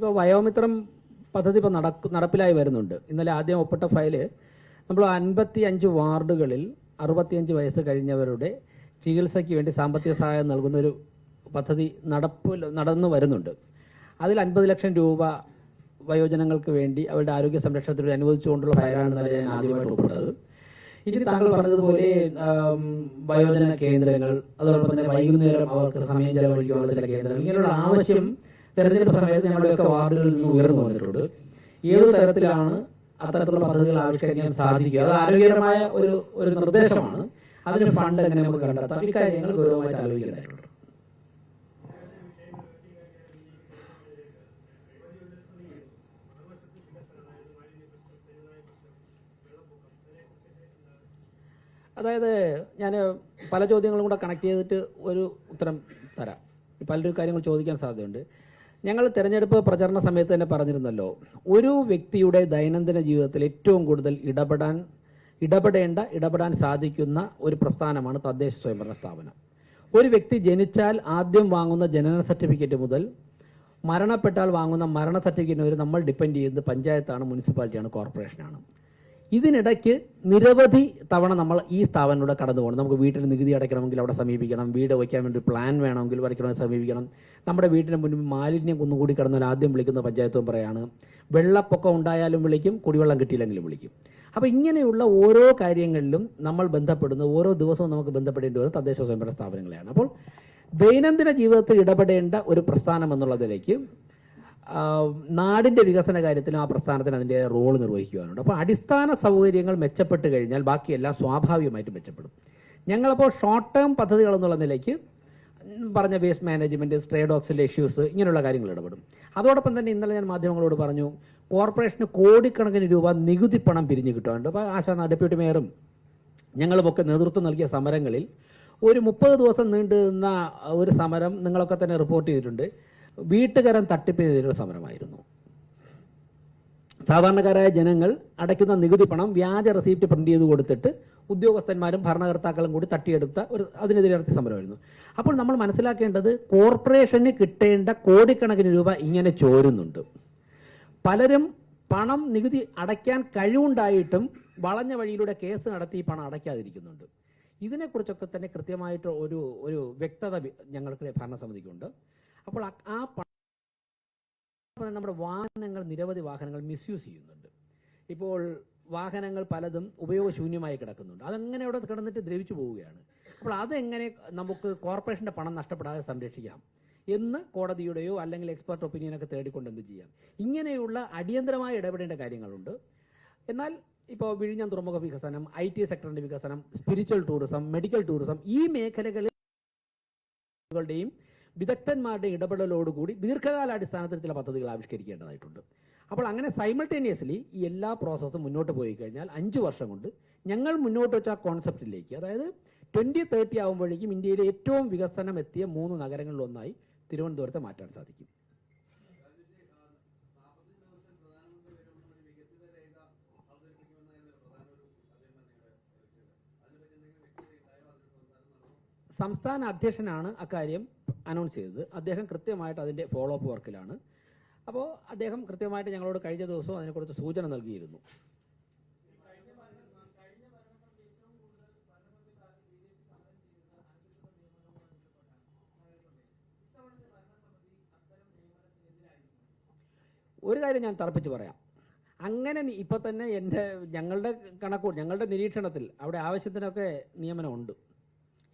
ഇപ്പോൾ വയോമിത്രം പദ്ധതി ഇപ്പോൾ നടക്കു നടപ്പിലായി വരുന്നുണ്ട്. ഇന്നലെ ആദ്യം ഒപ്പിട്ട ഫയൽ നമ്മൾ അൻപത്തി അഞ്ച് വാർഡുകളിൽ അറുപത്തിയഞ്ച് വയസ്സ് കഴിഞ്ഞവരുടെ ചികിത്സയ്ക്ക് വേണ്ടി സാമ്പത്തിക സഹായം നൽകുന്നൊരു പദ്ധതി നടപ്പിൽ നടന്നു വരുന്നുണ്ട്. അതിൽ അൻപത് ലക്ഷം രൂപ വയോജനങ്ങൾക്ക് വേണ്ടി അവരുടെ ആരോഗ്യ സംരക്ഷണത്തിന് വേണ്ടി അനുവദിച്ചുകൊണ്ടുള്ള ഫയലാണ് ഞാൻ ആദ്യമായിട്ട് ഒപ്പിട്ടത്. ഇനി താങ്കൾ പറഞ്ഞതുപോലെ വയോജന കേന്ദ്രങ്ങൾ അതോടൊപ്പം തന്നെ വൈകുന്നേരം അവർക്ക് സമയം ചെലവഴിക്കാനുള്ള ചില കേന്ദ്രങ്ങൾ. ഇങ്ങനെയുള്ള ആവശ്യം തെരഞ്ഞെടുപ്പ് സമയത്ത് ഞങ്ങളുടെയൊക്കെ വാർഡുകളിൽ നിന്ന് ഉയർന്നു വന്നിട്ടുണ്ട്. ഏത് തരത്തിലാണ് അത്തരത്തിലുള്ള പദ്ധതികൾ ആവിഷ്കരിക്കാൻ സാധിക്കുക? അത് ആരോഗ്യകരമായ ഒരു ഒരു നിർദ്ദേശമാണ്. അതിന് ഫണ്ട് എങ്ങനെ നമുക്ക് കണ്ടെത്താം? ഇക്കാര്യങ്ങൾ ഗൗരവമായിട്ട് ആലോചിക്കേണ്ടതായിട്ടുണ്ട്. അതായത് ഞാൻ പല ചോദ്യങ്ങളും കൂടെ കണക്ട് ചെയ്തിട്ട് ഒരു ഉത്തരം തരാം. പലരും കാര്യങ്ങൾ ചോദിക്കാൻ സാധ്യതയുണ്ട്. ഞങ്ങൾ തിരഞ്ഞെടുപ്പ് പ്രചരണ സമയത്ത് തന്നെ പറഞ്ഞിരുന്നല്ലോ ഒരു വ്യക്തിയുടെ ദൈനംദിന ജീവിതത്തിൽ ഏറ്റവും കൂടുതൽ ഇടപെടാൻ ഇടപെടേണ്ട ഇടപെടാൻ സാധിക്കുന്ന ഒരു പ്രസ്ഥാനമാണ് തദ്ദേശ സ്വയംഭരണ സ്ഥാപനം. ഒരു വ്യക്തി ജനിച്ചാൽ ആദ്യം വാങ്ങുന്ന ജനന സർട്ടിഫിക്കറ്റ് മുതൽ മരണപ്പെട്ടാൽ വാങ്ങുന്ന മരണ സർട്ടിഫിക്കറ്റ് വരെ നമ്മൾ ഡിപ്പെൻഡ് ചെയ്യുന്നത് പഞ്ചായത്താണ് മുനിസിപ്പാലിറ്റിയാണ് കോർപ്പറേഷനാണ്. ഇതിനിടയ്ക്ക് നിരവധി തവണ നമ്മൾ ഈ സ്ഥാപനത്തിലൂടെ കടന്നു പോകണം. നമുക്ക് വീട്ടിൽ നികുതി അടയ്ക്കണമെങ്കിൽ അവിടെ സമീപിക്കണം. വീട് വയ്ക്കാൻ വേണ്ടി പ്ലാൻ വേണമെങ്കിൽ വരയ്ക്കണമെങ്കിൽ സമീപിക്കണം. നമ്മുടെ വീട്ടിന് മുന്നിൽ മാലിന്യം കുന്നുകൂടി കടന്നാൽ ആദ്യം വിളിക്കുന്ന പഞ്ചായത്തും പറയാണ് വെള്ളപ്പൊക്കം ഉണ്ടായാലും വിളിക്കും കുടിവെള്ളം കിട്ടിയില്ലെങ്കിലും വിളിക്കും. അപ്പോൾ ഇങ്ങനെയുള്ള ഓരോ കാര്യങ്ങളിലും നമ്മൾ ബന്ധപ്പെടുന്ന ഓരോ ദിവസവും നമുക്ക് ബന്ധപ്പെടേണ്ടി വരുന്നത് തദ്ദേശ സ്വയംഭരണ സ്ഥാപനങ്ങളെയാണ്. അപ്പോൾ ദൈനംദിന ജീവിതത്തിൽ ഇടപെടേണ്ട ഒരു പ്രസ്ഥാനം എന്നുള്ളതിലേക്ക് നാടിന്റെ വികസന കാര്യത്തിലും ആ പ്രസ്ഥാനത്തിന് അതിന്റെ റോൾ നിർവഹിക്കുവാനുണ്ട്. അപ്പോൾ അടിസ്ഥാന സൗകര്യങ്ങൾ മെച്ചപ്പെട്ട് കഴിഞ്ഞാൽ ബാക്കിയെല്ലാം സ്വാഭാവികമായിട്ട് മെച്ചപ്പെടും. ഞങ്ങളപ്പോൾ ഷോർട്ട് ടേം പദ്ധതികൾ എന്നുള്ള നിലയ്ക്ക് പറഞ്ഞ വേസ്റ്റ് മാനേജ്മെന്റ് സ്ട്രേ ഡോഗ്സിന്റെ ഇഷ്യൂസ് ഇങ്ങനെയുള്ള കാര്യങ്ങൾ ഇടപെടും. അതോടൊപ്പം തന്നെ ഇന്നലെ ഞാൻ മാധ്യമങ്ങളോട് പറഞ്ഞു കോർപ്പറേഷന് കോടിക്കണക്കിന് രൂപ നികുതി പണം പിരിഞ്ഞു കിട്ടാറുണ്ട് അപ്പോൾ ആശാ ഡെപ്യൂട്ടി മേയറും ഞങ്ങളുമൊക്കെ നേതൃത്വം നൽകിയ സമരങ്ങളിൽ ഒരു മുപ്പത് ദിവസം നീണ്ടു നിന്ന ഒരു സമരം നിങ്ങളൊക്കെ തന്നെ റിപ്പോർട്ട് ചെയ്തിട്ടുണ്ട്. വീട്ടുകാരൻ തട്ടിപ്പിനെതിരെ സമരമായിരുന്നു. സാധാരണക്കാരായ ജനങ്ങൾ അടയ്ക്കുന്ന നികുതി പണം വ്യാജ റെസീപ്റ്റ് പ്രിന്റ് ചെയ്ത് കൊടുത്തിട്ട് ഉദ്യോഗസ്ഥന്മാരും ഭരണകർത്താക്കളും കൂടി തട്ടിയെടുത്ത ഒരു അതിനെതിരെ നടത്തിയ സമരമായിരുന്നു. അപ്പോൾ നമ്മൾ മനസ്സിലാക്കേണ്ടത് കോർപ്പറേഷന് കിട്ടേണ്ട കോടിക്കണക്കിന് രൂപ ഇങ്ങനെ ചോരുന്നുണ്ട്. പലരും പണം നികുതി അടയ്ക്കാൻ കഴിവുണ്ടായിട്ടും വളഞ്ഞ വഴിയിലൂടെ കേസ് നടത്തി പണം അടയ്ക്കാതിരിക്കുന്നുണ്ട്. ഇതിനെക്കുറിച്ചൊക്കെ തന്നെ കൃത്യമായിട്ട് ഒരു ഒരു വ്യക്തത ഞങ്ങൾക്ക് ഭരണസമിതിക്കുണ്ട്. അപ്പോൾ ആ- നമ്മുടെ വാഹനങ്ങൾ നിരവധി വാഹനങ്ങൾ മിസ്യൂസ് ചെയ്യുന്നുണ്ട്. ഇപ്പോൾ വാഹനങ്ങൾ പലതും ഉപയോഗശൂന്യമായി കിടക്കുന്നുണ്ട്. അതങ്ങനെ അവിടെ കിടന്നിട്ട് ദ്രവിച്ചു പോവുകയാണ്. അപ്പോൾ അതെങ്ങനെ നമുക്ക് കോർപ്പറേഷന്റെ പണം നഷ്ടപ്പെടാതെ സംരക്ഷിക്കാം എന്ന് കോടതിയുടെയോ അല്ലെങ്കിൽ എക്സ്പെർട്ട് ഒപ്പീനിയനൊക്കെ തേടിക്കൊണ്ട് എന്ത് ചെയ്യാം? ഇങ്ങനെയുള്ള അടിയന്തരമായ ഇടപെടേണ്ട കാര്യങ്ങളുണ്ട്. എന്നാൽ ഇപ്പോൾ വിഴിഞ്ഞം തുറമുഖ വികസനം ഐ ടി സെക്ടറിന്റെ വികസനം സ്പിരിച്വൽ ടൂറിസം മെഡിക്കൽ ടൂറിസം ഈ മേഖലകളിൽ കളുടെയും വിദഗ്ധന്മാരുടെ ഇടപെടലോടുകൂടി ദീർഘകാലാടിസ്ഥാനത്തിൽ ചില പദ്ധതികൾ ആവിഷ്കരിക്കേണ്ടതായിട്ടുണ്ട്. അപ്പോൾ അങ്ങനെ സൈമൾട്ടേനിയസ്ലി ഈ എല്ലാ പ്രോസസ്സും മുന്നോട്ട് പോയി കഴിഞ്ഞാൽ അഞ്ച് വർഷം കൊണ്ട് ഞങ്ങൾ മുന്നോട്ട് വെച്ച ആ കോൺസെപ്റ്റിലേക്ക് അതായത് ട്വന്റി തേർട്ടി ആകുമ്പോഴേക്കും ഇന്ത്യയിലെ ഏറ്റവും വികസനം എത്തിയ മൂന്ന് നഗരങ്ങളിലൊന്നായി തിരുവനന്തപുരത്തെ മാറ്റാൻ സാധിക്കും. സംസ്ഥാന അധ്യക്ഷനാണ് അക്കാര്യം അനൗൺസ് ചെയ്തത്. അദ്ദേഹം കൃത്യമായിട്ട് അതിന്റെ ഫോളോ അപ്പ് വർക്കിലാണ്. അപ്പോൾ അദ്ദേഹം കൃത്യമായിട്ട് ഞങ്ങളോട് കഴിഞ്ഞ ദിവസവും അതിനെക്കുറിച്ച് സൂചന നൽകിയിരുന്നു. ഒരു കാര്യം ഞാൻ തറപ്പിച്ച് പറയാം. അങ്ങനെ ഇപ്പൊ തന്നെ എന്റെ ഞങ്ങളുടെ കണക്കു ഞങ്ങളുടെ നിരീക്ഷണത്തിൽ അവിടെ ആവശ്യത്തിനൊക്കെ നിയമനമുണ്ട്.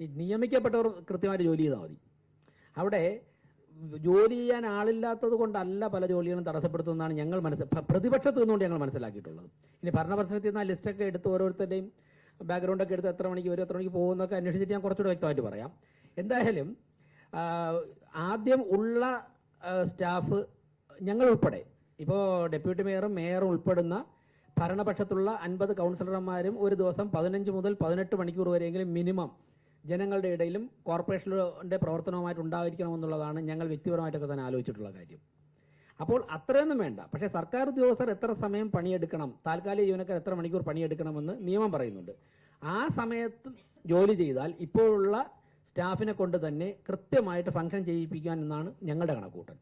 ഈ നിയമിക്കപ്പെട്ടവർ കൃത്യമായിട്ട് ജോലി ചെയ്താൽ മതി. അവിടെ ജോലി ചെയ്യാൻ ആളില്ലാത്തത് കൊണ്ടല്ല പല ജോലികളും തടസ്സപ്പെടുത്തുന്നതാണ് ഞങ്ങൾ മനസ്സ് പ്രതിപക്ഷത്ത് നിന്നുകൊണ്ട് ഞങ്ങൾ മനസ്സിലാക്കിയിട്ടുള്ളത്. ഇനി ഭരണപ്രശ്നത്തിൽ നിന്ന് ആ ലിസ്റ്റൊക്കെ എടുത്ത് ഓരോരുത്തരുടെയും ബാക്ക്ഗ്രൗണ്ടൊക്കെ എടുത്ത് എത്ര മണിക്ക് വരും എത്ര മണിക്ക് പോകുന്നൊക്കെ അന്വേഷിച്ചിട്ട് ഞാൻ കുറച്ചുകൂടെ വ്യക്തമായിട്ട് പറയാം. എന്തായാലും ആദ്യം ഉള്ള സ്റ്റാഫ് ഞങ്ങൾ ഉൾപ്പെടെ. ഇപ്പോൾ ഡെപ്യൂട്ടി മേയറും മേയറും ഉൾപ്പെടുന്ന ഭരണപക്ഷത്തുള്ള അൻപത് കൗൺസിലർമാരും ഒരു ദിവസം പതിനഞ്ച് മുതൽ പതിനെട്ട് മണിക്കൂർ വരെയെങ്കിലും മിനിമം ജനങ്ങളുടെ ഇടയിലും കോർപ്പറേഷന്റെ പ്രവർത്തനവുമായിട്ട് ഉണ്ടായിരിക്കണമെന്നുള്ളതാണ് ഞങ്ങൾ വ്യക്തിപരമായിട്ടൊക്കെ തന്നെ ആലോചിച്ചിട്ടുള്ള കാര്യം. അപ്പോൾ അത്രയൊന്നും വേണ്ട. പക്ഷേ സർക്കാർ ഉദ്യോഗസ്ഥർ എത്ര സമയം പണിയെടുക്കണം താൽക്കാലിക ജീവനക്കാർ എത്ര മണിക്കൂർ പണിയെടുക്കണമെന്ന് നിയമം പറയുന്നുണ്ട്. ആ സമയത്ത് ജോലി ചെയ്താൽ ഇപ്പോഴുള്ള സ്റ്റാഫിനെ കൊണ്ട് തന്നെ കൃത്യമായിട്ട് ഫംഗ്ഷൻ ചെയ്യിപ്പിക്കാൻ എന്നാണ് ഞങ്ങളുടെ കണക്കൂട്ടൽ.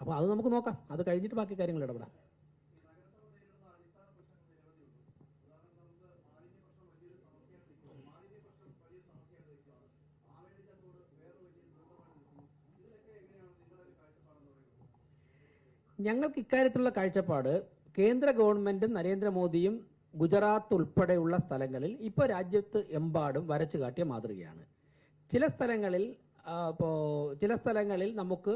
അപ്പോൾ അത് നമുക്ക് നോക്കാം. അത് കഴിഞ്ഞിട്ട് ബാക്കി കാര്യങ്ങൾ ഇടപെടാം. ഞങ്ങൾക്ക് ഇക്കാര്യത്തിലുള്ള കാഴ്ചപ്പാട് കേന്ദ്ര ഗവൺമെന്റും നരേന്ദ്രമോദിയും ഗുജറാത്ത് ഉൾപ്പെടെയുള്ള സ്ഥലങ്ങളിൽ ഇപ്പോൾ രാജ്യത്ത് എമ്പാടും വരച്ചു കാട്ടിയ മാതൃകയാണ്. ചില സ്ഥലങ്ങളിൽ ഇപ്പോൾ ചില സ്ഥലങ്ങളിൽ നമുക്ക്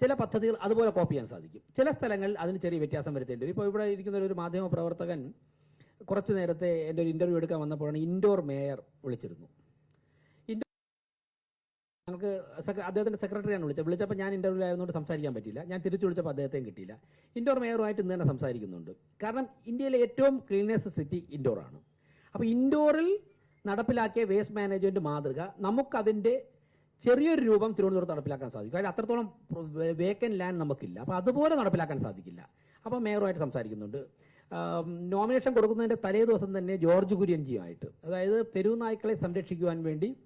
ചില പദ്ധതികൾ അതുപോലെ കോപ്പി ചെയ്യാൻ സാധിക്കും. ചില സ്ഥലങ്ങളിൽ അതിന് ചെറിയ വ്യത്യാസം വരുത്തേണ്ടി വരും. ഇപ്പോൾ ഇവിടെ ഇരിക്കുന്ന ഒരു മാധ്യമ പ്രവർത്തകൻ കുറച്ചു നേരത്തെ എന്റെ ഒരു ഇന്റർവ്യൂ എടുക്കാൻ വന്നപ്പോഴാണ് ഇൻഡോർ മേയർ വിളിച്ചിരുന്നു. സെക്ര- അദ്ദേഹത്തിന്റെ സെക്രട്ടറിയാണ് വിളിച്ചത്. വിളിച്ചപ്പോൾ ഞാൻ ഇന്റർവ്യൂ ആയതുകൊണ്ട് സംസാരിക്കാൻ പറ്റില്ല ഞാൻ തിരിച്ചു വിളിച്ചപ്പോൾ അദ്ദേഹത്തെയും കിട്ടിയില്ല. ഇൻഡോർ മേയറുമായിട്ട് ഇന്ന് തന്നെ സംസാരിക്കുന്നുണ്ട്. കാരണം ഇന്ത്യയിലെ ഏറ്റവും ക്ലീനസ്റ്റ് സിറ്റി ഇൻഡോർ ആണ്. അപ്പോൾ ഇൻഡോറിൽ നടപ്പിലാക്കിയ വേസ്റ്റ് മാനേജ്മെന്റ് മാതൃക നമുക്കതിന്റെ ചെറിയൊരു രൂപം തിരുവനന്തപുരത്ത് നടപ്പിലാക്കാൻ സാധിക്കും. അതിൽ അത്രത്തോളം വേക്കൻ ലാൻഡ് നമുക്കില്ല. അപ്പോൾ അതുപോലെ നടപ്പിലാക്കാൻ സാധിക്കില്ല. അപ്പോൾ മേയറുമായിട്ട് സംസാരിക്കുന്നുണ്ട്. നോമിനേഷൻ കൊടുക്കുന്നതിന്റെ തലേ ദിവസം തന്നെ ജോർജ് കുര്യൻജിയുമായിട്ട്. അതായത് തെരുവ് നായ്ക്കളെ സംരക്ഷിക്കുവാൻ വേണ്ടി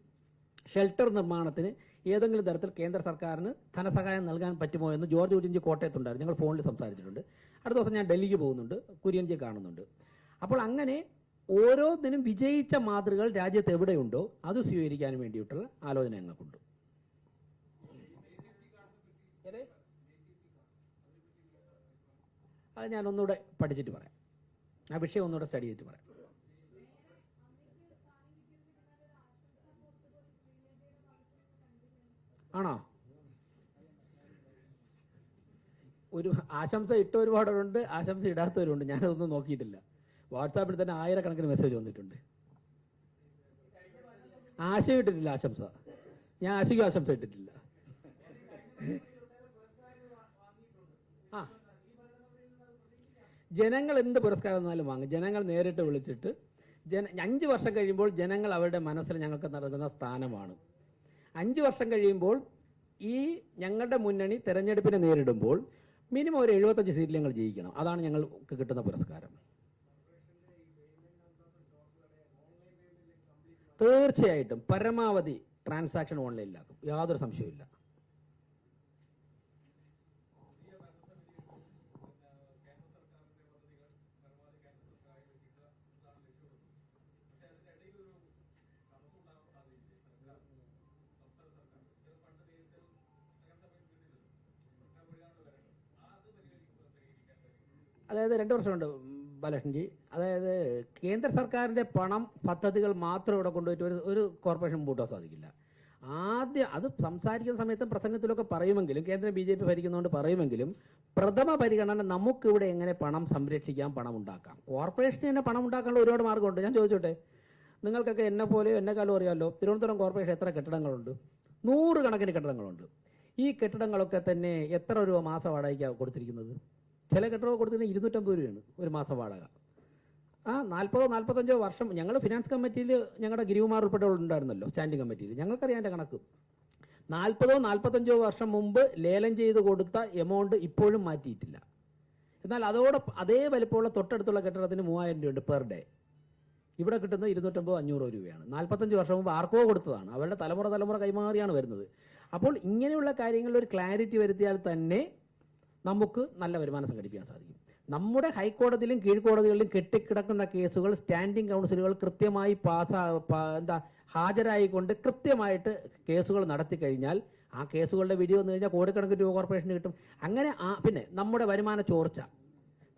ഷെൽട്ടർ നിർമ്മാണത്തിന് ഏതെങ്കിലും തരത്തിൽ കേന്ദ്ര സർക്കാരിന് ധനസഹായം നൽകാൻ പറ്റുമോ എന്ന് ജോർജ് കുര്യൻജി കോട്ടയത്തുണ്ടായിരുന്നു. ഞങ്ങൾ ഫോണിൽ സംസാരിച്ചിട്ടുണ്ട്. അടുത്ത ദിവസം ഞാൻ ഡൽഹിക്ക് പോകുന്നുണ്ട്. കുര്യൻജിയെ കാണുന്നുണ്ട്. അപ്പോൾ അങ്ങനെ ഓരോന്നിനും വിജയിച്ച മാതൃകകൾ രാജ്യത്ത് എവിടെയുണ്ടോ അത് സ്വീകരിക്കാൻ വേണ്ടിയിട്ടുള്ള ആലോചന ഞങ്ങൾക്കുണ്ട്. അത് ഞാൻ ഒന്നുകൂടെ പഠിച്ചിട്ട് പറയാം. ആ വിഷയം ഒന്നുകൂടെ സ്റ്റഡി ചെയ്തിട്ട് പറയാം. ആണോ? ഒരു ആശംസ ഇട്ട ഒരുപാടുണ്ട് ആശംസ ഇടാത്തവരുണ്ട്. ഞാനതൊന്നും നോക്കിയിട്ടില്ല. വാട്സാപ്പിൽ തന്നെ ആയിരക്കണക്കിന് മെസ്സേജ് വന്നിട്ടുണ്ട്. ആശയം ഇട്ടിട്ടില്ല ആശംസ. ഞാൻ ആശയ്ക്കും ആശംസ ഇട്ടിട്ടില്ല. ആ. ജനങ്ങൾ എന്ത് പുരസ്കാരം എന്നാലും വാങ്ങും. ജനങ്ങൾ നേരിട്ട് വിളിച്ചിട്ട് ജന അഞ്ച് വർഷം കഴിയുമ്പോൾ ജനങ്ങൾ അവരുടെ മനസ്സിൽ ഞങ്ങൾക്ക് നൽകുന്ന സ്ഥാനമാണ്. അഞ്ച് വർഷം കഴിയുമ്പോൾ ഈ ഞങ്ങളുടെ മുന്നണി തെരഞ്ഞെടുപ്പിനെ നേരിടുമ്പോൾ മിനിമം ഒരു എഴുപത്തഞ്ച് സീറ്റിൽ ഞങ്ങൾ ജയിക്കണം. അതാണ് ഞങ്ങൾക്ക് കിട്ടുന്ന പുരസ്കാരം. തീർച്ചയായിട്ടും പരമാവധി ട്രാൻസാക്ഷൻ ഓൺലൈനിലാക്കും. യാതൊരു സംശയവുമില്ല. അതായത് രണ്ട് പ്രശ്നമുണ്ട് ബാലകൃഷ്ണൻജി. അതായത് കേന്ദ്ര സർക്കാരിന്റെ പണം പദ്ധതികൾ മാത്രം ഇവിടെ കൊണ്ടുപോയിട്ട് ഒരു ഒരു കോർപ്പറേഷൻ മുമ്പോട്ട് സാധിക്കില്ല. ആദ്യം അത് സംസാരിക്കുന്ന സമയത്തും പ്രസംഗത്തിലൊക്കെ പറയുമെങ്കിലും കേന്ദ്രം ബി ജെ പി ഭരിക്കുന്നതുകൊണ്ട് പറയുമെങ്കിലും പ്രഥമ പരിഗണന നമുക്കിവിടെ എങ്ങനെ പണം സംരക്ഷിക്കാം പണം ഉണ്ടാക്കാം? കോർപ്പറേഷന് തന്നെ പണം ഉണ്ടാക്കാനുള്ള ഒരുപാട് മാർഗമുണ്ട്. ഞാൻ ചോദിച്ചോട്ടെ? നിങ്ങൾക്കൊക്കെ എന്നെ പോലെയോ എന്നെക്കാളും അറിയാമല്ലോ തിരുവനന്തപുരം കോർപ്പറേഷൻ എത്ര കെട്ടിടങ്ങളുണ്ട്? നൂറുകണക്കിന് കെട്ടിടങ്ങളുണ്ട്. ഈ കെട്ടിടങ്ങളൊക്കെ തന്നെ എത്ര രൂപ മാസം വാടകയ്ക്കാണ് കൊടുത്തിരിക്കുന്നത്? ചില കെട്ടിടങ്ങൾ കൊടുത്തിരുന്നത് ഇരുന്നൂറ്റമ്പത് രൂപയാണ് ഒരു മാസം വാടക. ആ നാൽപ്പതോ നാൽപ്പത്തഞ്ചോ വർഷം ഞങ്ങൾ ഫിനാൻസ് കമ്മിറ്റിയിൽ ഞങ്ങളുടെ ഗിരികുമാർ ഉൾപ്പെട്ടവരുണ്ടായിരുന്നല്ലോ സ്റ്റാൻഡിംഗ് കമ്മിറ്റിയിൽ ഞങ്ങൾക്കറിയാം എന്റെ കണക്ക്. നാൽപ്പതോ നാൽപ്പത്തഞ്ചോ വർഷം മുമ്പ് ലേലം ചെയ്ത് കൊടുത്ത എമൗണ്ട് ഇപ്പോഴും മാറ്റിയിട്ടില്ല. എന്നാൽ അതോട് അതേ വലിപ്പമുള്ള തൊട്ടടുത്തുള്ള കെട്ടിടത്തിന് മൂവായിരം രൂപയുണ്ട് പെർ ഡേ ഇവിടെ കിട്ടുന്ന ഇരുന്നൂറ്റമ്പത് അഞ്ഞൂറോ രൂപയാണ്. നാൽപ്പത്തഞ്ച് വർഷം മുമ്പ് ആർക്കോ കൊടുത്തതാണ്. അവരുടെ തലമുറ തലമുറ കൈമാറിയാണ് വരുന്നത്. അപ്പോൾ ഇങ്ങനെയുള്ള കാര്യങ്ങളിൽ ഒരു ക്ലാരിറ്റി വരുത്തിയാൽ തന്നെ നമുക്ക് നല്ല വരുമാനം സംഘടിപ്പിക്കാൻ സാധിക്കും. നമ്മുടെ ഹൈക്കോടതിയിലും കീഴ്ക്കോടതികളിലും കെട്ടിക്കിടക്കുന്ന കേസുകൾ സ്റ്റാൻഡിംഗ് കൗൺസിലുകൾ കൃത്യമായി പാസ് എന്താ ഹാജരായിക്കൊണ്ട് കൃത്യമായിട്ട് കേസുകൾ നടത്തി കഴിഞ്ഞാൽ ആ കേസുകളുടെ വിധി വന്നു കഴിഞ്ഞാൽ കോടിക്കണക്കിന് രൂപ കോർപ്പറേഷന് കിട്ടും. അങ്ങനെ ആ പിന്നെ നമ്മുടെ വരുമാന ചോർച്ച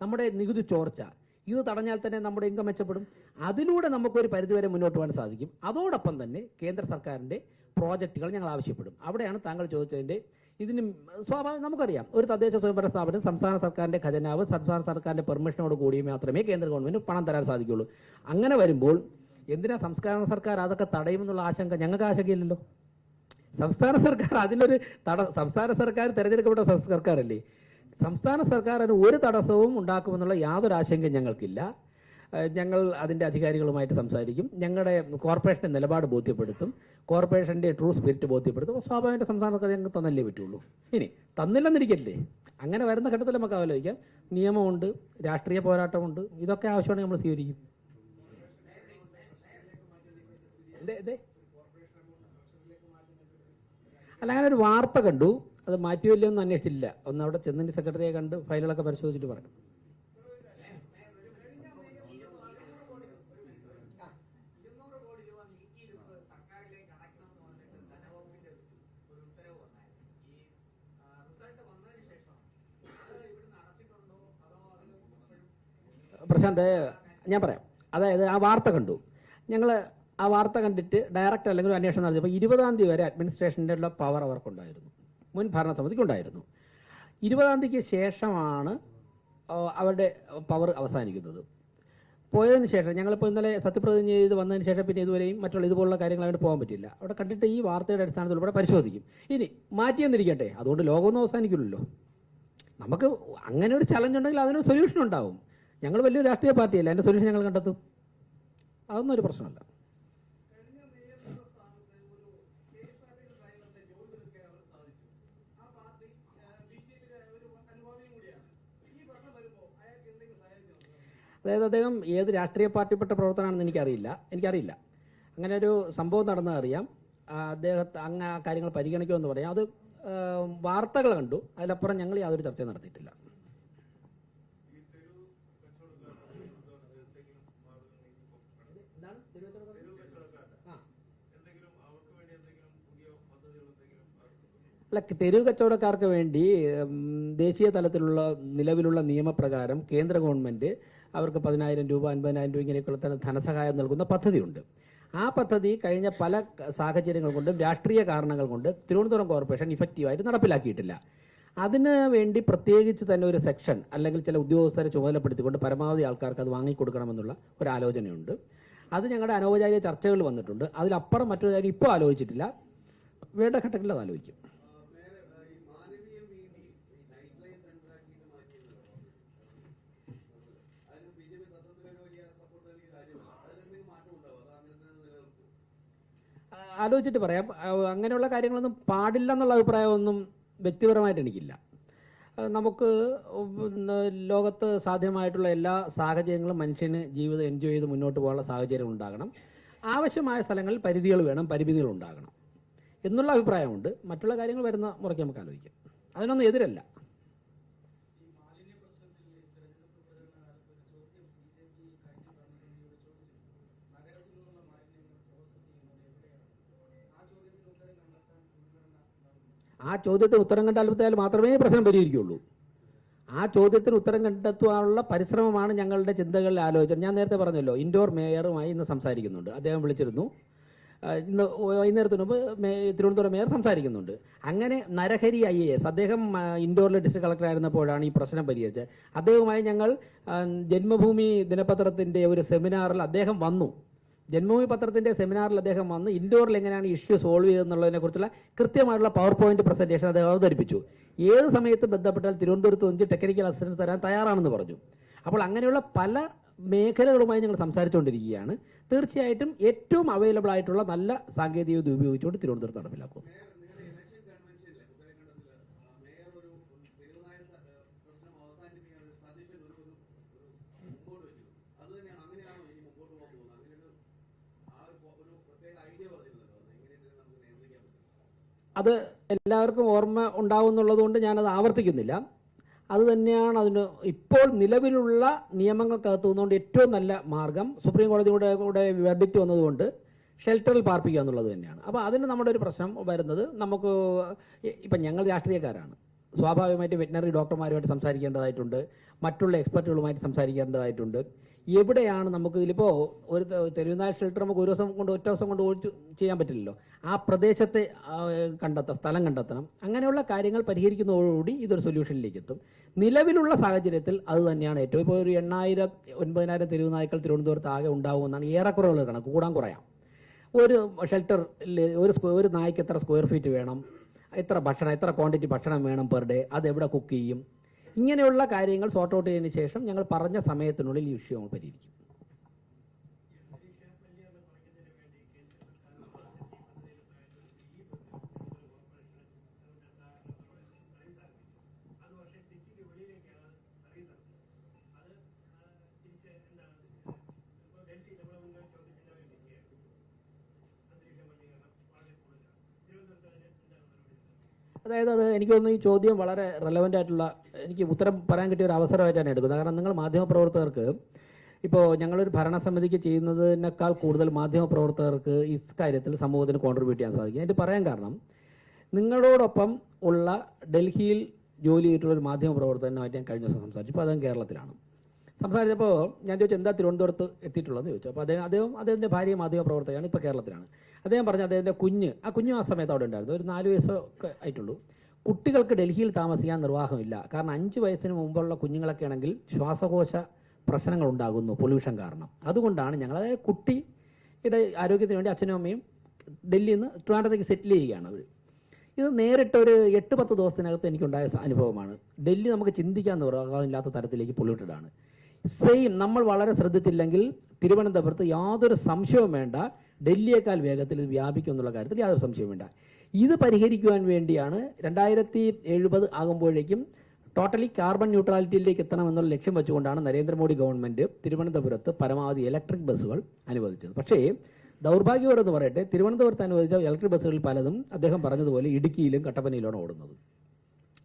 നമ്മുടെ നികുതി ചോർച്ച ഇത് തടഞ്ഞാൽ തന്നെ നമ്മുടെ ഇൻകം മെച്ചപ്പെടും. അതിലൂടെ നമുക്കൊരു പരിധിവരെ മുന്നോട്ട് പോകാൻ സാധിക്കും. അതോടൊപ്പം തന്നെ കേന്ദ്ര സർക്കാരിന്റെ പ്രോജക്റ്റുകൾ ഞങ്ങൾ ആവശ്യപ്പെടും. അവിടെയാണ് താങ്കൾ ചോദിച്ചതിന്റെ ഇതിന് സ്വാഭാവികം നമുക്കറിയാം. ഒരു തദ്ദേശ സ്വയംഭരണ സ്ഥാപനം സംസ്ഥാന സർക്കാരിന്റെ ഖജനാവ് സംസ്ഥാന സർക്കാരിന്റെ പെർമിഷനോട് കൂടി മാത്രമേ കേന്ദ്ര ഗവൺമെന്റ് പണം തരാൻ സാധിക്കുള്ളൂ. അങ്ങനെ വരുമ്പോൾ എന്തിനാ സംസ്ഥാന സർക്കാർ അതൊക്കെ തടയുമെന്നുള്ള ആശങ്ക? ഞങ്ങൾക്ക് ആശങ്കയില്ലല്ലോ. സംസ്ഥാന സർക്കാർ അതിനൊരു തട സംസ്ഥാന സർക്കാർ തെരഞ്ഞെടുക്കപ്പെട്ട സർക്കാരല്ലേ. സംസ്ഥാന സർക്കാർ അതിന് ഒരു തടസ്സവും ഉണ്ടാക്കുമെന്നുള്ള യാതൊരു ആശങ്കയും ഞങ്ങൾക്കില്ല. ഞങ്ങൾ അതിന്റെ അധികാരികളുമായിട്ട് സംസാരിക്കും. ഞങ്ങളുടെ കോർപ്പറേഷന്റെ നിലപാട് ബോധ്യപ്പെടുത്തും. കോർപ്പറേഷന്റെ ട്രൂ സ്പിരിറ്റ് ബോധ്യപ്പെടുത്തും. സ്വാഭാവികമായിട്ട് സംസ്ഥാന ഞങ്ങൾക്ക് തന്നല്ലേ പറ്റുള്ളൂ. ഇനി തന്നില്ലെന്നിരിക്കല്ലേ അങ്ങനെ വരുന്ന ഘട്ടത്തിൽ നമുക്ക് ആലോചിക്കാം. നിയമമുണ്ട് രാഷ്ട്രീയ പോരാട്ടമുണ്ട്. ഇതൊക്കെ ആവശ്യമാണെങ്കിൽ നമ്മൾ സ്വീകരിക്കും. അല്ല അങ്ങനെ ഒരു വാർത്ത കണ്ടു. അത് മാറ്റിയില്ലെന്ന് അന്വേഷിച്ചില്ല ഒന്ന് അവിടെ ചെന്നിന്റെ സെക്രട്ടറിയെ കണ്ട് ഫയലുകളൊക്കെ പരിശോധിച്ചിട്ട് പറയാം പ്രശാന്ത് ഞാൻ പറയാം. അതായത് ആ വാർത്ത കണ്ടു. ഞങ്ങൾ ആ വാർത്ത കണ്ടിട്ട് ഡയറക്റ്റ് അല്ലെങ്കിൽ ഒരു അന്വേഷണം നടത്തിയപ്പോൾ ഇരുപതാം തീയതി വരെ അഡ്മിനിസ്ട്രേഷന്റെ ഉള്ള പവർ അവർക്കുണ്ടായിരുന്നു. മുൻ ഭരണസമിതിക്കുണ്ടായിരുന്നു. ഇരുപതാം തീയതിക്ക് ശേഷമാണ് അവരുടെ പവർ അവസാനിക്കുന്നത്. പോയതിന് ശേഷം ഞങ്ങളിപ്പോൾ ഇന്നലെ സത്യപ്രതിജ്ഞ ചെയ്ത് വന്നതിന് ശേഷം പിന്നെ ഇതുവരെയും മറ്റുള്ള ഇതുപോലുള്ള കാര്യങ്ങൾ അങ്ങോട്ട് പോകാൻ പറ്റില്ല അവിടെ കണ്ടിട്ട് ഈ വാർത്തയുടെ അടിസ്ഥാനത്തിൽ ഇവിടെ പരിശോധിക്കും. ഇനി മാറ്റിയെന്നിരിക്കട്ടെ. അതുകൊണ്ട് ലോകമൊന്നും അവസാനിക്കില്ലല്ലോ. നമുക്ക് അങ്ങനെ ഒരു ചലഞ്ച് ഉണ്ടെങ്കിൽ അതിനൊരു സൊല്യൂഷൻ ഉണ്ടാവും. ഞങ്ങൾ വലിയ രാഷ്ട്രീയ പാർട്ടിയല്ല അതിന്റെ സൊല്യൂഷൻ ഞങ്ങൾ കണ്ടെത്തും. അതൊന്നും ഒരു പ്രശ്നമല്ല. അതായത് അദ്ദേഹം ഏത് രാഷ്ട്രീയ പാർട്ടിപ്പെട്ട പ്രവർത്തനമാണെന്ന് എനിക്കറിയില്ല. എനിക്കറിയില്ല. അങ്ങനെ ഒരു സംഭവം നടന്നത് അറിയാം. അദ്ദേഹത്തെ അങ്ങ് ആ കാര്യങ്ങൾ പരിഗണിക്കുമെന്ന് പറയാം. അത് വാർത്തകൾ കണ്ടു. അതിലപ്പുറം ഞങ്ങൾ യാതൊരു ചർച്ചയും നടത്തിയിട്ടില്ല. അല്ല തെരുവ് കച്ചവടക്കാർക്ക് വേണ്ടി ദേശീയ തലത്തിലുള്ള നിലവിലുള്ള നിയമപ്രകാരം കേന്ദ്ര ഗവൺമെന്റ് അവർക്ക് പതിനായിരം രൂപ അൻപതിനായിരം രൂപ ഇങ്ങനെയൊക്കെയുള്ള തന്നെ ധനസഹായം നൽകുന്ന പദ്ധതിയുണ്ട്. ആ പദ്ധതി കഴിഞ്ഞ പല സാഹചര്യങ്ങൾ കൊണ്ടും രാഷ്ട്രീയ കാരണങ്ങൾ കൊണ്ട് തിരുവനന്തപുരം കോർപ്പറേഷൻ ഇഫക്റ്റീവായിട്ട് നടപ്പിലാക്കിയിട്ടില്ല. അതിന് വേണ്ടി പ്രത്യേകിച്ച് തന്നെ ഒരു സെക്ഷൻ അല്ലെങ്കിൽ ചില ഉദ്യോഗസ്ഥരെ ചുമതലപ്പെടുത്തിക്കൊണ്ട് പരമാവധി ആൾക്കാർക്ക് അത് വാങ്ങിക്കൊടുക്കണമെന്നുള്ള ഒരു ആലോചനയുണ്ട്. അത് ഞങ്ങളുടെ അനൗപചാരിക ചർച്ചകൾ വന്നിട്ടുണ്ട്. അതിലപ്പുറം മറ്റൊരു കാര്യം ഇപ്പോൾ ആലോചിച്ചിട്ടില്ല. വേണ്ട ഘട്ടത്തിൽ അത് ആലോചിക്കും. ആലോചിച്ചിട്ട് പറയാം. അങ്ങനെയുള്ള കാര്യങ്ങളൊന്നും പാടില്ല എന്നുള്ള അഭിപ്രായമൊന്നും വ്യക്തിപരമായിട്ട് എനിക്കില്ല. നമുക്ക് ലോകത്ത് സാധ്യമായിട്ടുള്ള എല്ലാ സാഹചര്യങ്ങളും മനുഷ്യന് ജീവിതം എൻജോയ് ചെയ്ത് മുന്നോട്ട് പോകാനുള്ള സാഹചര്യം ഉണ്ടാകണം. ആവശ്യമായ സ്ഥലങ്ങളിൽ പരിധികൾ വേണം പരിമിതികൾ ഉണ്ടാകണം. എന്നുള്ള അഭിപ്രായമുണ്ട്. മറ്റുള്ള കാര്യങ്ങൾ വരുന്ന മുറയ്ക്ക് നമുക്ക് ആലോചിക്കാം. അതിനൊന്നും എതിരല്ല. ആ ചോദ്യത്തിന് ഉത്തരം കണ്ടെത്തിയാൽ മാത്രമേ പ്രശ്നം പരിഹരിക്കുകയുള്ളൂ. ആ ചോദ്യത്തിന് ഉത്തരം കണ്ടെത്താനുള്ള പരിശ്രമമാണ് ഞങ്ങളുടെ ചിന്തകളിൽ ആലോചിച്ചത് ഞാൻ നേരത്തെ പറഞ്ഞല്ലോ ഇൻഡോർ മേയറുമായി ഇന്ന് സംസാരിക്കുന്നുണ്ട്. അദ്ദേഹം വിളിച്ചിരുന്നു. ഇന്ന് വൈകുന്നേരത്തിന് മുമ്പ് തിരുവനന്തപുരം മേയർ സംസാരിക്കുന്നുണ്ട്. അങ്ങനെ നരഹരി ഐ എ എസ് അദ്ദേഹം ഇൻഡോറിലെ ഡിസ്ട്രിക്ട് കളക്ടർ ആയിരുന്നപ്പോഴാണ് ഈ പ്രശ്നം പരിഹരിച്ചത്. അദ്ദേഹവുമായി ഞങ്ങൾ ജന്മഭൂമി ദിനപത്രത്തിന്റെ ഒരു സെമിനാറിൽ അദ്ദേഹം വന്നു. ജന്മഭൂമി പത്രത്തിന്റെ സെമിനാറിൽ അദ്ദേഹം വന്ന് ഇൻഡോറിൽ എങ്ങനെയാണ് ഇഷ്യൂ സോൾവ് ചെയ്തെന്നുള്ളതിനെ കുറിച്ചുള്ള കൃത്യമായിട്ടുള്ള പവർ പോയിന്റ് പ്രസന്റേഷൻ അദ്ദേഹം അവതരിപ്പിച്ചു. ഏത് സമയത്ത് ബന്ധപ്പെട്ടാൽ തിരുവനന്തപുരത്ത് വെച്ച് ടെക്നിക്കൽ അസിസ്റ്റൻസ് തരാൻ തയ്യാറാണെന്ന് പറഞ്ഞു. അപ്പോൾ അങ്ങനെയുള്ള പല മേഖലകളുമായി ഞങ്ങൾ സംസാരിച്ചുകൊണ്ടിരിക്കുകയാണ്. തീർച്ചയായിട്ടും ഏറ്റവും അവൈലബിൾ ആയിട്ടുള്ള നല്ല സാങ്കേതിക വിദ്യ ഉപയോഗിച്ചുകൊണ്ട് തിരുവനന്തപുരത്ത് നടപ്പിലാക്കും. അത് എല്ലാവർക്കും ഓർമ്മ ഉണ്ടാവും എന്നുള്ളതുകൊണ്ട് ഞാനത് ആവർത്തിക്കുന്നില്ല. അത് തന്നെയാണ് അതിന് ഇപ്പോൾ നിലവിലുള്ള നിയമങ്ങൾക്കകത്ത് നിന്നുകൊണ്ട് ഏറ്റവും നല്ല മാർഗം. സുപ്രീം കോടതിയുടെ കൂടെ വെർഡിക്റ്റ് വന്നതുകൊണ്ട് ഷെൽട്ടറിൽ പാർപ്പിക്കുക എന്നുള്ളത് തന്നെയാണ്. അപ്പോൾ അതിന് നമ്മുടെ ഒരു പ്രശ്നം വരുന്നത് നമുക്ക് ഇപ്പം ഞങ്ങൾ രാഷ്ട്രീയക്കാരാണ്. സ്വാഭാവികമായിട്ട് വെറ്റിനറി ഡോക്ടർമാരുമായിട്ട് സംസാരിക്കേണ്ടതായിട്ടുണ്ട്. മറ്റുള്ള എക്സ്പെർട്ടുകളുമായിട്ട് സംസാരിക്കേണ്ടതായിട്ടുണ്ട്. എവിടെയാണ് നമുക്ക് ഇതിലിപ്പോൾ ഒരു തെരുവുനായ ഷെൽട്ടർ നമുക്ക് ഒരു ദിവസം കൊണ്ട് ഒറ്റ ദിവസം കൊണ്ട് ഓടിച്ചു ചെയ്യാൻ പറ്റില്ലല്ലോ. ആ പ്രദേശത്തെ കണ്ടെത്ത സ്ഥലം കണ്ടെത്തണം. അങ്ങനെയുള്ള കാര്യങ്ങൾ പരിഹരിക്കുന്നതോടുകൂടി ഇതൊരു സൊല്യൂഷനിലേക്ക് എത്തും. നിലവിലുള്ള സാഹചര്യത്തിൽ അത് തന്നെയാണ് ഏറ്റവും ഇപ്പോൾ ഒരു എണ്ണായിരം ഒൻപതിനായിരം തെരുവുനായ്ക്കൾ തിരുവനന്തപുരത്ത് ആകെ ഉണ്ടാകുമെന്നാണ് ഏറെക്കുറവുള്ള കണക്ക്. കൂടാൻ കുറയാം. ഒരു ഷെൽട്ടറിൽ ഒരു സ്ക്വയർ ഒരു നായ്ക്ക് എത്ര സ്ക്വയർ ഫീറ്റ് വേണം? എത്ര ഭക്ഷണം എത്ര ക്വാണ്ടിറ്റി ഭക്ഷണം വേണം പെർ ഡേ അത് എവിടെ കുക്ക് ചെയ്യും? ഇങ്ങനെയുള്ള കാര്യങ്ങൾ സോർട്ട് ഔട്ട് ചെയ്തതിന് ശേഷം ഞങ്ങൾ പറഞ്ഞ സമയത്തിനുള്ളിൽ ഈ വിഷയം പരിഹരിക്കും. അതായത് അത് എനിക്ക് തോന്നുന്നു ഈ ചോദ്യം വളരെ റെലവന്റ് ആയിട്ടുള്ള എനിക്ക് ഉത്തരം പറയാൻ കിട്ടിയ ഒരു അവസരമായിട്ടാണ് എടുക്കുന്നത് കാരണം നിങ്ങൾ മാധ്യമപ്രവർത്തകർക്ക് ഇപ്പോൾ ഞങ്ങളൊരു ഭരണസമിതിക്ക് ചെയ്യുന്നതിനേക്കാൾ കൂടുതൽ മാധ്യമപ്രവർത്തകർക്ക് ഇക്കാര്യത്തിൽ സമൂഹത്തിന് കോൺട്രിബ്യൂട്ട് ചെയ്യാൻ സാധിക്കും. അതിന് പറയാൻ കാരണം നിങ്ങളോടൊപ്പം ഉള്ള ഡൽഹിയിൽ ജോലി ചെയ്തിട്ടുള്ള ഒരു മാധ്യമപ്രവർത്തകനുമായിട്ട് ഞാൻ കഴിഞ്ഞ ദിവസം സംസാരിച്ചു. ഇപ്പോൾ അദ്ദേഹം കേരളത്തിലാണ്. സംസാരിച്ചപ്പോൾ ഞാൻ ചോദിച്ചു എന്താ തിരുവനന്തപുരത്ത് എത്തിയിട്ടുള്ളത്? ചോദിച്ചു. അപ്പോൾ അദ്ദേഹം അദ്ദേഹം അദ്ദേഹത്തിന്റെ ഭാര്യ മാധ്യമപ്രവർത്തകയാണ് ഇപ്പോൾ കേരളത്തിലാണ്. അദ്ദേഹം പറഞ്ഞു അദ്ദേഹത്തിന്റെ കുഞ്ഞ് ആ കുഞ്ഞ് ആ സമയത്ത് അവിടെ ഉണ്ടായിരുന്നു. ഒരു നാല് വയസ്സൊക്കെ ആയിട്ടുള്ളൂ. കുട്ടികൾക്ക് ഡൽഹിയിൽ താമസിക്കാൻ നിർവാഹമില്ല. കാരണം അഞ്ച് വയസ്സിന് മുമ്പുള്ള കുഞ്ഞുങ്ങളൊക്കെ ആണെങ്കിൽ ശ്വാസകോശ പ്രശ്നങ്ങൾ ഉണ്ടാകുന്നു പൊല്യൂഷൻ കാരണം. അതുകൊണ്ടാണ് ഞങ്ങൾ അതായത് കുട്ടിയുടെ ആരോഗ്യത്തിന് വേണ്ടി അച്ഛനും അമ്മയും ഡൽഹിയിൽ നിന്ന് ട്രിവാൻഡ്രത്തേക്ക് സെറ്റിൽ ചെയ്യുകയാണ് അവർ ഇത് നേരിട്ട് ഒരു എട്ട് പത്ത് ദിവസത്തിനകത്ത് എനിക്കുണ്ടായ അനുഭവമാണ്. ഡൽഹി നമുക്ക് ചിന്തിക്കാൻ നിർവാഹമില്ലാത്ത തരത്തിലേക്ക് പൊല്യൂട്ടഡ് ആണ്. സെയിം നമ്മൾ വളരെ ശ്രദ്ധിച്ചില്ലെങ്കിൽ തിരുവനന്തപുരത്ത് യാതൊരു സംശയവും വേണ്ട. ഡൽഹിയേക്കാൾ വേഗത്തിൽ ഇത് വ്യാപിക്കും എന്നുള്ള കാര്യത്തിൽ യാതൊരു സംശയവും വേണ്ട. ഇത് പരിഹരിക്കുവാൻ വേണ്ടിയാണ് രണ്ടായിരത്തി എഴുപത് ആകുമ്പോഴേക്കും ടോട്ടലി കാർബൺ ന്യൂട്രാലിറ്റിയിലേക്ക് എത്തണം എന്നുള്ള ലക്ഷ്യം വെച്ചുകൊണ്ടാണ് നരേന്ദ്രമോദി ഗവൺമെന്റ് തിരുവനന്തപുരത്ത് പരമാവധി ഇലക്ട്രിക് ബസ്സുകൾ അനുവദിച്ചത്. പക്ഷേ ദൗർഭാഗ്യകരമെന്ന് പറയട്ടെ തിരുവനന്തപുരത്ത് അനുവദിച്ച ഇലക്ട്രിക് ബസ്സുകളിൽ പലതും അദ്ദേഹം പറഞ്ഞതുപോലെ ഇടുക്കിയിലും കട്ടപ്പനയിലുമാണ് ഓടുന്നത്.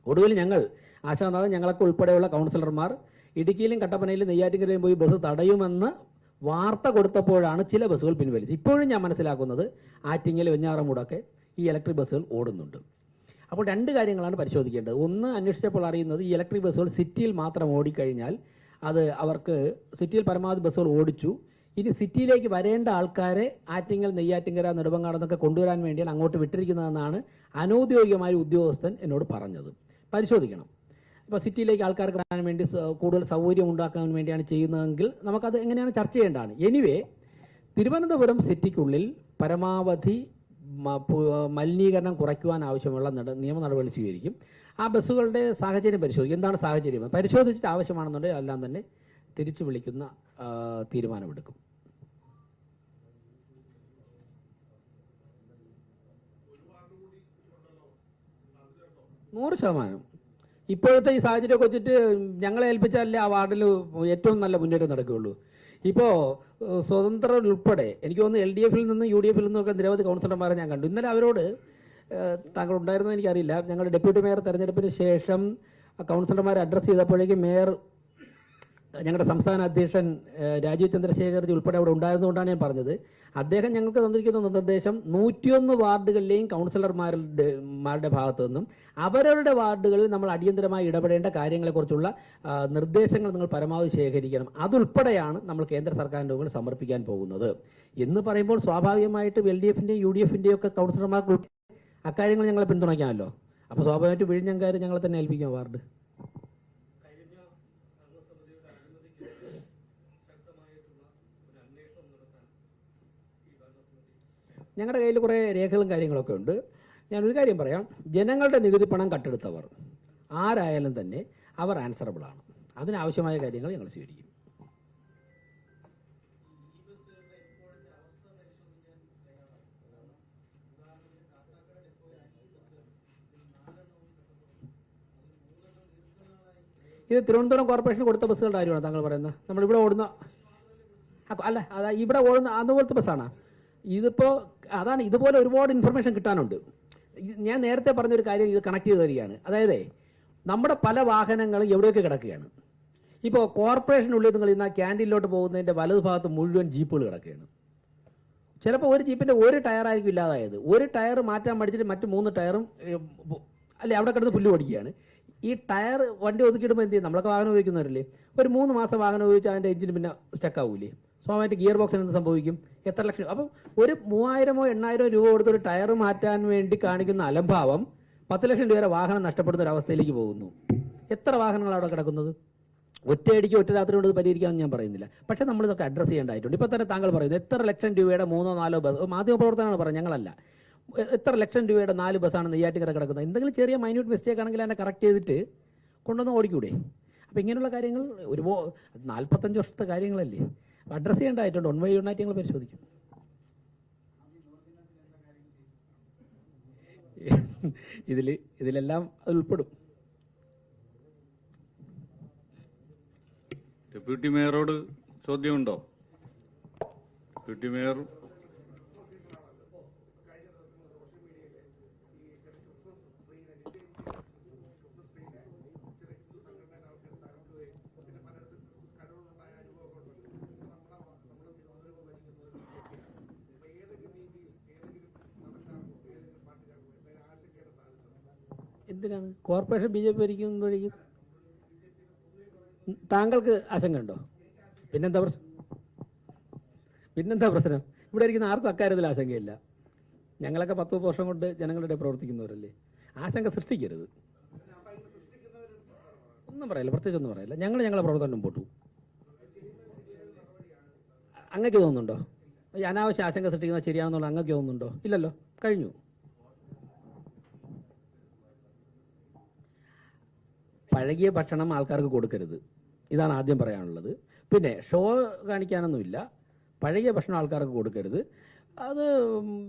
ഒടുവിൽ ഞങ്ങൾ ആശാനാഥൻ ഞങ്ങളൊക്കെ ഉൾപ്പെടെയുള്ള കൗൺസിലർമാർ ഇടുക്കിയിലും കട്ടപ്പനയിലും നെയ്യാറ്റിൻകരയിലും പോയി ബസ് തടയുമെന്ന് വാർത്ത കൊടുത്തപ്പോഴാണ് ചില ബസ്സുകൾ പിൻവലിച്ചത്. ഇപ്പോഴും ഞാൻ മനസ്സിലാക്കുന്നത് ആറ്റിങ്ങൽ വെഞ്ഞാറമൂടൊക്കെ ഈ ഇലക്ട്രിക് ബസ്സുകൾ ഓടുന്നുണ്ട്. അപ്പോൾ രണ്ട് കാര്യങ്ങളാണ് പരിശോധിക്കേണ്ടത്. ഒന്ന് അന്വേഷിച്ചപ്പോൾ അറിയുന്നത് ഈ ഇലക്ട്രിക് ബസ്സുകൾ സിറ്റിയിൽ മാത്രം ഓടിക്കഴിഞ്ഞാൽ അത് അവർക്ക് സിറ്റിയിൽ പരമാവധി ബസ്സുകൾ ഓടിച്ചു. ഇനി സിറ്റിയിലേക്ക് വരേണ്ട ആൾക്കാരെ ആറ്റിങ്ങൽ നെയ്യാറ്റിങ്കര നെടുമ്പങ്ങാടെന്നൊക്കെ കൊണ്ടുവരാൻ വേണ്ടിയാണ് അങ്ങോട്ട് വിട്ടിരിക്കുന്നതെന്നാണ് അനൗദ്യോഗികമായ ഉദ്യോഗസ്ഥൻ എന്നോട് പറഞ്ഞത്. പരിശോധിക്കണം. ഇപ്പോൾ സിറ്റിയിലേക്ക് ആൾക്കാർക്ക് വരാൻ വേണ്ടി കൂടുതൽ സൗകര്യം ഉണ്ടാക്കാൻ വേണ്ടിയാണ് ചെയ്യുന്നതെങ്കിൽ നമുക്കത് എങ്ങനെയാണ് ചർച്ച ചെയ്യേണ്ടതാണ്. എനിവേ തിരുവനന്തപുരം സിറ്റിക്കുള്ളിൽ പരമാവധി മലിനീകരണം കുറയ്ക്കുവാൻ ആവശ്യമുള്ള നിയമ നടപടി സ്വീകരിക്കും. ആ ബസ്സുകളുടെ സാഹചര്യം പരിശോധിക്കും. എന്താണ് സാഹചര്യം? പരിശോധിച്ചിട്ട് ആവശ്യമാണെന്നുണ്ടെങ്കിൽ എല്ലാം തന്നെ തിരിച്ചു വിളിക്കുന്ന തീരുമാനമെടുക്കും. നൂറ് ശതമാനം. ഇപ്പോഴത്തെ ഈ സാഹചര്യമൊക്കെ വെച്ചിട്ട് ഞങ്ങളെ ഏൽപ്പിച്ചാലേ ആ വാർഡിൽ ഏറ്റവും നല്ല മുന്നേറ്റം നടക്കുകയുള്ളൂ. ഇപ്പോൾ സ്വതന്ത്രർ ഉൾപ്പെടെ എനിക്ക് തോന്നുന്നു എൽ ഡി എഫിൽ നിന്ന് യു ഡി എഫിൽ നിന്നൊക്കെ നിരവധി കൗൺസിലർമാരെ ഞാൻ കണ്ടു. ഇന്നലെ അവരോട് താങ്കൾ ഉണ്ടായിരുന്നോ എനിക്കറിയില്ല. ഞങ്ങളുടെ ഡെപ്യൂട്ടി മേയർ തെരഞ്ഞെടുപ്പിന് ശേഷം കൗൺസിലർമാരെ അഡ്രസ്സ് ചെയ്തപ്പോഴേക്കും മേയർ ഞങ്ങളുടെ സംസ്ഥാന അധ്യക്ഷൻ രാജീവ് ചന്ദ്രശേഖർജി ഉൾപ്പെടെ അവിടെ ഉണ്ടായിരുന്നുകൊണ്ടാണ് ഞാൻ പറഞ്ഞത്. അദ്ദേഹം ഞങ്ങൾക്ക് തന്നിരിക്കുന്ന നിർദ്ദേശം നൂറ്റിയൊന്ന് വാർഡുകളിലെയും കൗൺസിലർമാരുടെ മാരുടെ ഭാഗത്തു നിന്നും അവരവരുടെ വാർഡുകളിൽ നമ്മൾ അടിയന്തരമായി ഇടപെടേണ്ട കാര്യങ്ങളെക്കുറിച്ചുള്ള നിർദ്ദേശങ്ങൾ നിങ്ങൾ പരമാവധി ശേഖരിക്കണം. അതുൾപ്പെടെയാണ് നമ്മൾ കേന്ദ്ര സർക്കാരിന്റെ മുകളിൽ സമർപ്പിക്കാൻ പോകുന്നത്. എന്ന് പറയുമ്പോൾ സ്വാഭാവികമായിട്ടും എൽ ഡി എഫിന്റെയും യു ഡി എഫിന്റെയും ഒക്കെ കൗൺസിലർമാർക്ക് അക്കാര്യങ്ങൾ ഞങ്ങളെ പിന്തുണയ്ക്കാമല്ലോ. അപ്പോൾ സ്വാഭാവികമായിട്ട് വിഴിഞ്ഞങ്കാർ ഞങ്ങളെ തന്നെ ഏൽപ്പിക്കാം വാർഡ്? ഞങ്ങളുടെ കയ്യിൽ കുറേ രേഖകളും കാര്യങ്ങളൊക്കെ ഉണ്ട്. ഞാനൊരു കാര്യം പറയാം. ജനങ്ങളുടെ നികുതി പണം കട്ടെടുത്തവർ ആരായാലും തന്നെ അവർ ആൻസറബിളാണ് അതിനാവശ്യമായ കാര്യങ്ങൾ ഞങ്ങൾ സ്വീകരിക്കും. ഇത് തിരുവനന്തപുരം കോർപ്പറേഷൻ കൊടുത്ത ബസ്സുകളുടെ കാര്യമാണ് താങ്കൾ പറയുന്നത്? നമ്മൾ നമ്മളിവിടെ ഓടുന്ന അല്ല അതാ ഇവിടെ ഓടുന്ന അതുപോലത്തെ ബസ്സാണ്? ഇതിപ്പോൾ അതാണ് ഇതുപോലെ ഒരുപാട് ഇൻഫർമേഷൻ കിട്ടാനുണ്ട്. ഞാൻ നേരത്തെ പറഞ്ഞൊരു കാര്യം ഇത് കണക്ട് ചെയ്ത് തരികയാണ് അതായത് നമ്മുടെ പല വാഹനങ്ങളും എവിടെയൊക്കെ കിടക്കുകയാണ്. ഇപ്പോൾ കോർപ്പറേഷനുള്ളിൽ നിങ്ങൾ ഇന്ന് ആ ക്യാന്റീനിലോട്ട് പോകുന്നതിന്റെ വലതു ഭാഗത്ത് മുഴുവൻ ജീപ്പുകൾ കിടക്കുകയാണ്. ചിലപ്പോൾ ഒരു ജീപ്പിന്റെ ഒരു ടയറായിരിക്കും ഇല്ലാതായത്. ഒരു ടയർ മാറ്റാൻ പഠിച്ചിട്ട് മറ്റു മൂന്ന് ടയറും അല്ലെ അവിടെ കിടന്ന് പുല്ല് പഠിക്കുകയാണ് ഈ ടയർ വണ്ടി ഒതുക്കിയിടുമ്പോൾ എന്ത് ചെയ്യും? നമ്മളൊക്കെ വാഹനം ഉപയോഗിക്കുന്നവരല്ലേ? ഒരു മൂന്ന് മാസം വാഹനം ഉപയോഗിച്ച് അതിന്റെ എഞ്ചിന് പിന്നെ സ്റ്റക്ക് ആവൂലേ? സ്വാഭാവികമായിട്ട് ഗിയർ ബോക്സിന് എന്ത് സംഭവിക്കും? എത്ര ലക്ഷം അപ്പം ഒരു മൂവായിരമോ എണ്ണായിരമോ രൂപ കൊടുത്ത് ഒരു ടയർ മാറ്റാൻ വേണ്ടി കാണിക്കുന്ന അലംഭാവം പത്ത് ലക്ഷം രൂപയുടെ വാഹനം നഷ്ടപ്പെടുന്ന ഒരു അവസ്ഥയിലേക്ക് പോകുന്നു. എത്ര വാഹനങ്ങൾ അവിടെ കിടക്കുന്നത്? ഒറ്റയടിക്ക് ഒറ്റ രാത്രി കൊണ്ട് പരിഹരിക്കാമെന്ന് ഞാൻ പറയുന്നില്ല. പക്ഷെ നമ്മൾ ഇതൊക്കെ അഡ്രസ്സ് ചെയ്യേണ്ടതായിട്ടുണ്ട്. ഇപ്പോൾ തന്നെ താങ്കൾ പറയുന്നത് എത്ര ലക്ഷം രൂപയുടെ മൂന്നോ നാലോ ബസ് മാധ്യമപ്രവർത്തനമാണ് പറയുന്നത് ഞങ്ങളല്ല. എത്ര ലക്ഷം രൂപയുടെ നാല് ബസ്സാണ് നെയ്യാറ്റിക്കര കിടക്കുന്നത്? എന്തെങ്കിലും ചെറിയ മൈന്യൂട്ട് മിസ്റ്റേക്ക് ആണെങ്കിൽ അതിനെ കറക്റ്റ് ചെയ്തിട്ട് കൊണ്ടുവന്ന് ഓടിക്കൂടെ? അപ്പോൾ ഇങ്ങനെയുള്ള കാര്യങ്ങൾ ഒരുപോ നാൽപ്പത്തഞ്ച് വർഷത്തെ കാര്യങ്ങളല്ലേ? അഡ്രസ്സ് ചെയ്യേണ്ടതായിട്ടുണ്ട് ഒൺ വൈ യൂണിറ്റ് ഞങ്ങൾ പരിശോധിക്കും. ഇതിൽ ഇതിലെല്ലാം അത് ഉൾപ്പെടും. ഡെപ്യൂട്ടി മേയറോട് ചോദ്യമുണ്ടോ? Deputy mayor corporation B J P ഭരിക്കുമ്പോഴേക്കും താങ്കൾക്ക് ആശങ്കയുണ്ടോ? പിന്നെന്താ പ്രശ്നം? പിന്നെന്താ പ്രശ്നം? ഇവിടെ ഇരിക്കുന്ന ആർക്കും അക്കാര്യത്തിൽ ആശങ്കയില്ല. ഞങ്ങളൊക്കെ പത്ത് മുപ്പത് വർഷം കൊണ്ട് ജനങ്ങളുടെ പ്രവർത്തിക്കുന്നവരല്ലേ? ആശങ്ക സൃഷ്ടിക്കരുത്. ഒന്നും പറയില്ല പ്രത്യേകിച്ച് ഒന്നും പറയില്ല. ഞങ്ങൾ ഞങ്ങളെ പ്രവർത്തനം മുമ്പോട്ട് പോകും. അങ്ങക്ക് തോന്നുന്നുണ്ടോ? അനാവശ്യ ആശങ്ക സൃഷ്ടിക്കുന്നത് ശരിയാണെന്നുള്ള അങ്ങക്ക് തോന്നുന്നുണ്ടോ? ഇല്ലല്ലോ കഴിഞ്ഞു. പഴകിയ ഭക്ഷണം ആൾക്കാർക്ക് കൊടുക്കരുത്. ഇതാണ് ആദ്യം പറയാനുള്ളത്. പിന്നെ ഷോ കാണിക്കാനൊന്നുമില്ല. പഴകിയ ഭക്ഷണം ആൾക്കാർക്ക് കൊടുക്കരുത്. അത്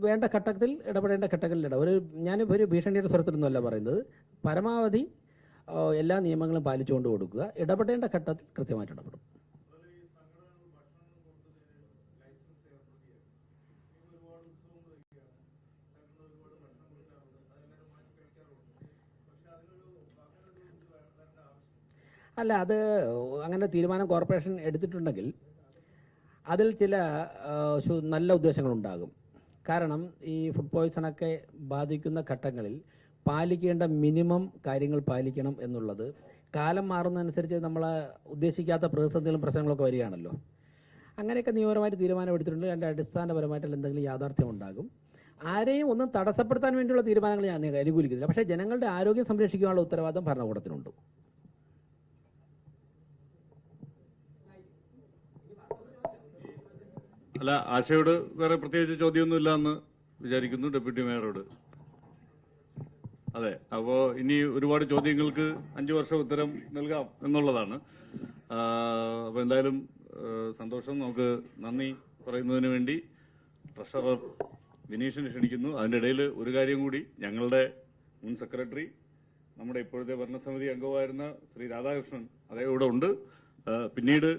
വേണ്ട ഘട്ടത്തിൽ ഇടപെടേണ്ട ഘട്ടങ്ങളിൽ ഇട ഒരു ഞാൻ ഒരു ഭീഷണിയുടെ സ്വരത്തിലൊന്നുമല്ല പറയുന്നത്. പരമാവധി എല്ലാ നിയമങ്ങളും പാലിച്ചുകൊണ്ട് കൊടുക്കുക. ഇടപെടേണ്ട ഘട്ടത്തിൽ കൃത്യമായിട്ട് ഇടപെടും. അല്ല അത് അങ്ങനെ തീരുമാനം കോർപ്പറേഷൻ എടുത്തിട്ടുണ്ടെങ്കിൽ അതിൽ ചില നല്ല ഉദ്ദേശങ്ങളുണ്ടാകും. കാരണം ഈ ഫുഡ് പോയ്സണൊക്കെ ബാധിക്കുന്ന ഘട്ടങ്ങളിൽ പാലിക്കേണ്ട മിനിമം കാര്യങ്ങൾ പാലിക്കണം എന്നുള്ളത് കാലം മാറുന്നതനുസരിച്ച് നമ്മൾ ഉദ്ദേശിക്കാത്ത പ്രതിസന്ധികളും പ്രശ്നങ്ങളൊക്കെ വരികയാണല്ലോ. അങ്ങനെയൊക്കെ നിയമപരമായിട്ട് തീരുമാനം എടുത്തിട്ടുണ്ട്. അതിന്റെ അടിസ്ഥാനപരമായിട്ടുള്ള എന്തെങ്കിലും യാഥാർത്ഥ്യം ഉണ്ടാകും. ആരെയും ഒന്നും തടസ്സപ്പെടുത്താൻ വേണ്ടിയുള്ള തീരുമാനങ്ങൾ ഞാൻ അനുകൂലിക്കുന്നില്ല. പക്ഷേ ജനങ്ങളുടെ ആരോഗ്യം സംരക്ഷിക്കാനുള്ള ഉത്തരവാദിത്തം ഭരണകൂടത്തിനുണ്ട്. അല്ല ആശയോട് വേറെ പ്രത്യേകിച്ച് ചോദ്യമൊന്നുമില്ല എന്ന് വിചാരിക്കുന്നു ഡെപ്യൂട്ടി മേയറോട്. അതെ അപ്പോ ഇനി ഒരുപാട് ചോദ്യങ്ങൾക്ക് അഞ്ചു വർഷം ഉത്തരം നൽകാം എന്നുള്ളതാണ്. അപ്പോൾ അപ്പൊ എന്തായാലും സന്തോഷം. നമുക്ക് നന്ദി പറയുന്നതിന് വേണ്ടി. ട്രഷറർ ദിനീഷിനെ ക്ഷണിക്കുന്നു. അതിന്റെ ഇടയിൽ ഒരു കാര്യം കൂടി. ഞങ്ങളുടെ മുൻ സെക്രട്ടറി നമ്മുടെ ഇപ്പോഴത്തെ ഭരണസമിതി അംഗമായിരുന്ന ശ്രീ രാധാകൃഷ്ണൻ അതേ ഇവിടെ ഉണ്ട്. പിന്നീട്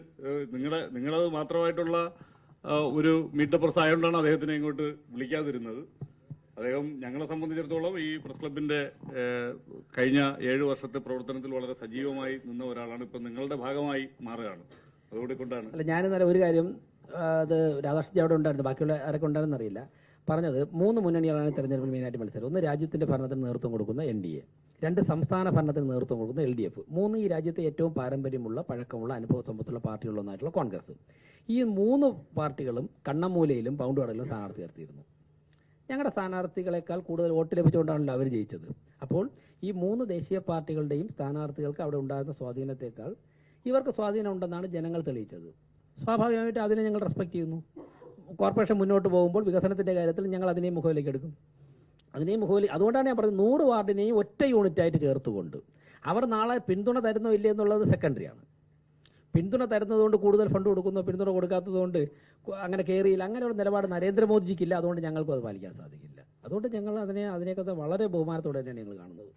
നിങ്ങളുടെ നിങ്ങളത് മാത്രമായിട്ടുള്ള ഒരു മീറ്റ് ദ പ്രസ് ആയതുകൊണ്ടാണ് അദ്ദേഹത്തിനെ ഇങ്ങോട്ട് വിളിക്കാതിരുന്നത്. അദ്ദേഹം ഞങ്ങളെ സംബന്ധിച്ചിടത്തോളം ഈ പ്രസ് ക്ലബിന്റെ കഴിഞ്ഞ ഏഴു വർഷത്തെ പ്രവർത്തനത്തിൽ വളരെ സജീവമായി നിന്ന ഒരാളാണ്. ഇപ്പൊ നിങ്ങളുടെ ഭാഗമായി മാറുകയാണ്. അതുകൂടി കൊണ്ടാണ്. അല്ല ഞാൻ ഒരു കാര്യം അത് രാധാകൃഷ്ണൻ അവിടെ ഉണ്ടായിരുന്നു. ബാക്കിയുള്ള ആരൊക്കെ ഉണ്ടായിരുന്നു അറിയില്ല. പറഞ്ഞത് മൂന്ന് മുന്നണികളാണ് തെരഞ്ഞെടുപ്പിൽ മെയിനായിട്ട് മത്സരം ഒന്ന് രാജ്യത്തിന്റെ ഭരണത്തിന് നേതൃത്വം കൊടുക്കുന്ന എൻ ഡി എ. രണ്ട് സംസ്ഥാന ഭരണത്തിന് നേതൃത്വം കൊടുക്കുന്ന എൽ ഡി എഫ്. മൂന്ന് ഈ രാജ്യത്തെ ഏറ്റവും പാരമ്പര്യമുള്ള പഴക്കമുള്ള അനുഭവ സമ്പത്തുള്ള പാർട്ടികളൊന്നായിട്ടുള്ള കോൺഗ്രസ്. ഈ മൂന്ന് പാർട്ടികളും കണ്ണമൂലയിലും പൗണ്ടുകടലിലും സ്ഥാനാർത്ഥി നിർത്തിയിരുന്നു ഞങ്ങളുടെ സ്ഥാനാർത്ഥികളെക്കാൾ കൂടുതൽ വോട്ട് ലഭിച്ചുകൊണ്ടാണല്ലോ അവർ ജയിച്ചത്. അപ്പോൾ ഈ മൂന്ന് ദേശീയ പാർട്ടികളുടെയും സ്ഥാനാർത്ഥികൾക്ക് അവിടെ ഉണ്ടായിരുന്ന സ്വാധീനത്തെക്കാൾ ഇവർക്ക് സ്വാധീനം ഉണ്ടെന്നാണ് ജനങ്ങൾ തെളിയിച്ചത്. സ്വാഭാവികമായിട്ട് അതിനെ ഞങ്ങൾ റെസ്പെക്ട് ചെയ്യുന്നു. കോർപ്പറേഷൻ മുന്നോട്ട് പോകുമ്പോൾ വികസനത്തിന്റെ കാര്യത്തിൽ ഞങ്ങൾ അതിനെ മുഖവിലേക്ക് എടുക്കും. അതിനെയും മുഖവിലി അതുകൊണ്ടാണ് ഞാൻ പറഞ്ഞത് നൂറ് വാർഡിനെയും ഒറ്റ യൂണിറ്റ് ആയിട്ട് ചേർത്തുകൊണ്ട്. അവർ നാളെ പിന്തുണ തരുന്നോ ഇല്ലേ എന്നുള്ളത് സെക്കൻഡറിയാണ്. പിന്തുണ തരുന്നതുകൊണ്ട് കൂടുതൽ ഫണ്ട് കൊടുക്കുന്നു പിന്തുണ കൊടുക്കാത്തതുകൊണ്ട് അങ്ങനെ കയറിയില്ല അങ്ങനെ ഒരു നിലപാട് നരേന്ദ്രമോദിജിക്കില്ല. അതുകൊണ്ട് ഞങ്ങൾക്കും അത് പാലിക്കാൻ സാധിക്കില്ല. അതുകൊണ്ട് ഞങ്ങൾ അതിനെ അതിനെയൊക്കെ വളരെ ബഹുമാനത്തോടെ തന്നെയാണ് ഞങ്ങൾ കാണുന്നത്.